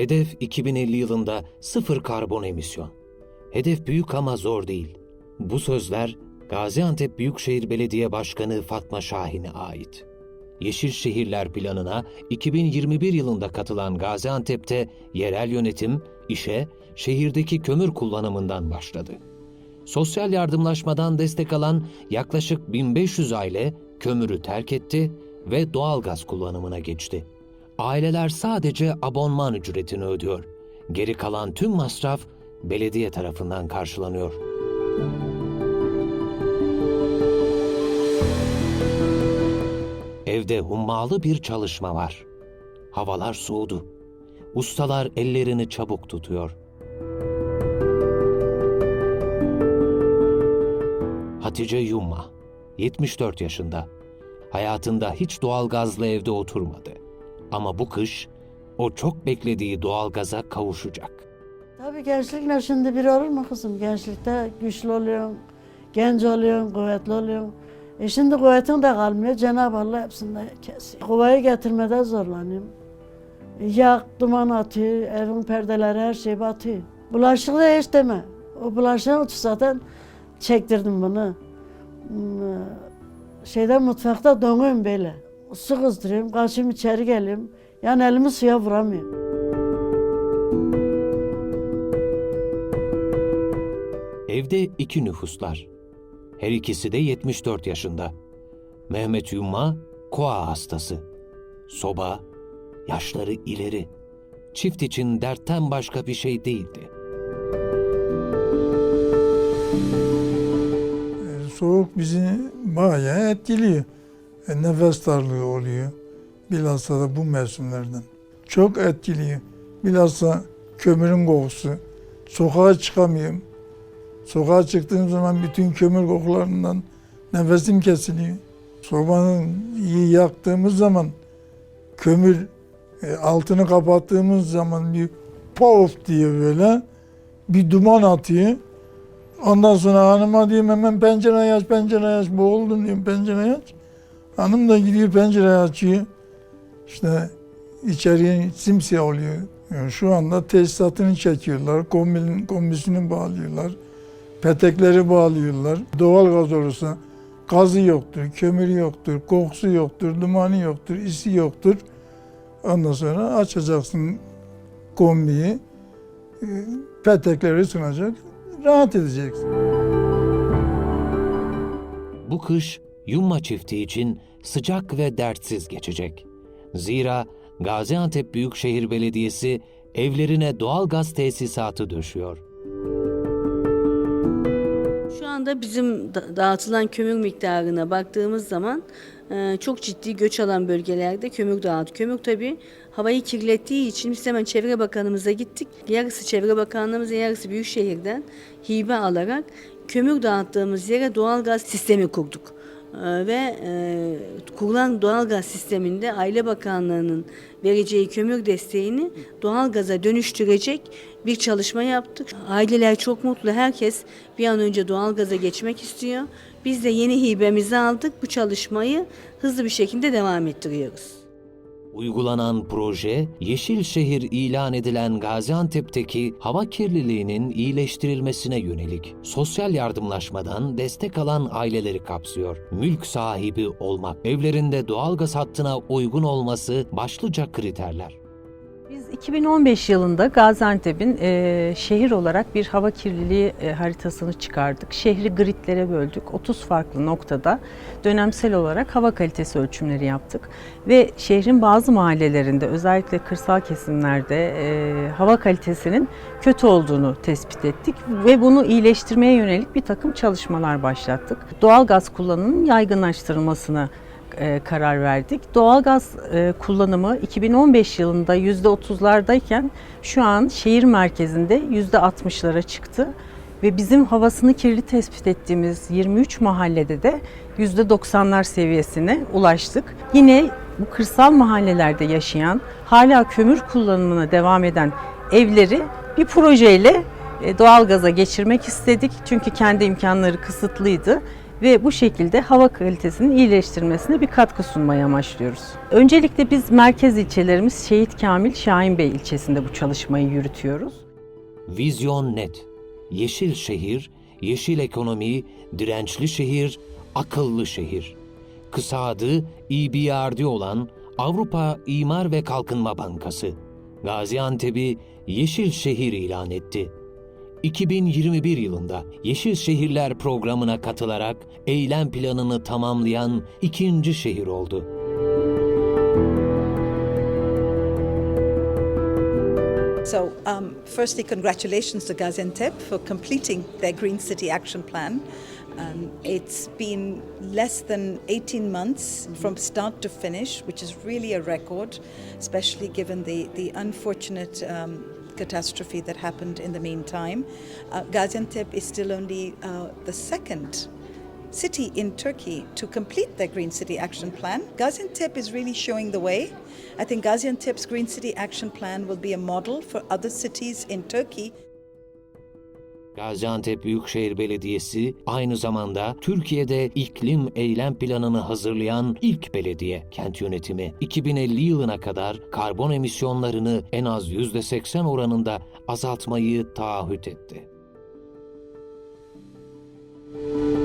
Hedef 2050 yılında sıfır karbon emisyon. Hedef büyük ama zor değil. Bu sözler Gaziantep Büyükşehir Belediye Başkanı Fatma Şahin'e ait. Yeşil Şehirler Planı'na 2021 yılında katılan Gaziantep'te yerel yönetim, işe, şehirdeki kömür kullanımından başladı. Sosyal yardımlaşmadan destek alan yaklaşık 1500 aile kömürü terk etti ve doğalgaz kullanımına geçti. Aileler sadece abonman ücretini ödüyor. Geri kalan tüm masraf belediye tarafından karşılanıyor. Evde hummalı bir çalışma var. Havalar soğudu. Ustalar ellerini çabuk tutuyor. Hatice Yumma, 74 yaşında. Hayatında hiç doğalgazlı evde oturmadı. Ama bu kış o çok beklediği doğalgaza kavuşacak. Tabii gençlikle şimdi bir olur mu kızım? Gençlikte güçlü oluyorsun, genç oluyorsun, kuvvetli oluyorsun. E şimdi kuvvetin de kalmıyor. Cenab-ı Allah hepsini kesiyor. Kovayı getirmede zorlanıyorum. Yak, duman atıyor, evin perdeleri her şey batıyor. Bulaşık da hiç deme. O bulaşığı zaten çektirdim bunu. Hmm, Şeyde mutfakta donuyorum böyle. Su kızdırıyorum, kaçayım içeri geliyorum. Yani elimi suya vuramıyorum. Evde iki nüfuslar. Her ikisi de 74 yaşında. Mehmet Yumma, koa hastası. Soba, yaşları ileri. Çift için dertten başka bir şey değildi. Soğuk bizi bayağı etkiliyor. E, nefes darlığı oluyor. Bilhassa da bu mevsimlerden. Çok etkiliyor. Bilhassa kömürün kokusu. Sokağa çıkamıyorum. Sokağa çıktığım zaman bütün kömür kokularından nefesim kesiliyor. Sobanın iyi yaktığımız zaman kömür e, altını kapattığımız zaman bir pof diye böyle bir duman atıyor. Ondan sonra hanıma diyorum hemen pencereyi aç, pencereyi aç. Boğuldum diyorum pencereyi aç. Hanım da gidiyor pencereyi açıyor. İşte içeriye simsiyah oluyor. Yani şu anda tesisatını çekiyorlar, kombinin, kombisini bağlıyorlar, petekleri bağlıyorlar. Doğal gaz olursa gazı yoktur, kömürü yoktur, kokusu yoktur, dumanı yoktur, isi yoktur. Ondan sonra açacaksın kombiyi, e, petekleri ısınacak, rahat edeceksin. Bu kış Yumma çifti için sıcak ve dertsiz geçecek. Zira Gaziantep Büyükşehir Belediyesi evlerine doğalgaz tesisatı döşüyor. Şu anda bizim da- dağıtılan kömür miktarına baktığımız zaman e, çok ciddi göç alan bölgelerde kömür dağıt. Kömür tabii havayı kirlettiği için biz hemen Çevre Bakanımıza gittik. Yarısı Çevre Bakanlığımızın yarısı Büyükşehir'den hibe alarak kömür dağıttığımız yere doğalgaz sistemi kurduk. E, Ve e, kurulan doğalgaz sisteminde Aile Bakanlığı'nın vereceği kömür desteğini doğalgaza dönüştürecek bir çalışma yaptık. Aileler çok mutlu. Herkes bir an önce doğalgaza geçmek istiyor. Biz de yeni hibemizi aldık. Bu çalışmayı hızlı bir şekilde devam ettiriyoruz. Uygulanan proje, Yeşil Şehir ilan edilen Gaziantep'teki hava kirliliğinin iyileştirilmesine yönelik sosyal yardımlaşmadan destek alan aileleri kapsıyor. Mülk sahibi olmak, evlerinde doğalgaz hattına uygun olması başlıca kriterler. Biz 2015 yılında Gaziantep'in e, şehir olarak bir hava kirliliği e, haritasını çıkardık. Şehri gridlere böldük. 30 farklı noktada dönemsel olarak hava kalitesi ölçümleri yaptık. Ve şehrin bazı mahallelerinde özellikle kırsal kesimlerde e, hava kalitesinin kötü olduğunu tespit ettik. Ve bunu iyileştirmeye yönelik bir takım çalışmalar başlattık. Doğalgaz kullanımının yaygınlaştırılmasını e, karar verdik. Doğalgaz e, kullanımı 2015 yılında %30'lardayken şu an şehir merkezinde %60'lara çıktı ve bizim havasını kirli tespit ettiğimiz 23 mahallede de %90'lar seviyesine ulaştık. Yine bu kırsal mahallelerde yaşayan, hala kömür kullanımına devam eden evleri bir projeyle e, doğalgaza geçirmek istedik. Çünkü kendi imkanları kısıtlıydı ve bu şekilde hava kalitesinin iyileştirmesine bir katkı sunmayı amaçlıyoruz. Öncelikle biz merkez ilçelerimiz Şehit Kamil Şahin ilçesinde bu çalışmayı yürütüyoruz. Vizyon net. Yeşil şehir, yeşil ekonomi, dirençli şehir, akıllı şehir. Kısa adı EBRD olan Avrupa İmar ve Kalkınma Bankası. Gaziantep'i yeşil şehir ilan etti. 2021 yılında Yeşil Şehirler programına katılarak eylem planını tamamlayan ikinci şehir oldu. So, um, firstly, congratulations to Gaziantep for completing their Green City Action Plan. Um, it's been less than 18 months from start to finish, which is really a record, especially given the, the unfortunate um, catastrophe that happened in the meantime. Uh, Gaziantep is still only uh, the second city in Turkey to complete their Green City Action Plan. Gaziantep is really showing the way. I think Gaziantep's Green City Action Plan will be a model for other cities in Turkey. Gaziantep Büyükşehir Belediyesi aynı zamanda Türkiye'de iklim eylem planını hazırlayan ilk belediye. Kent yönetimi 2050 yılına kadar karbon emisyonlarını en az %80 oranında azaltmayı taahhüt etti. Müzik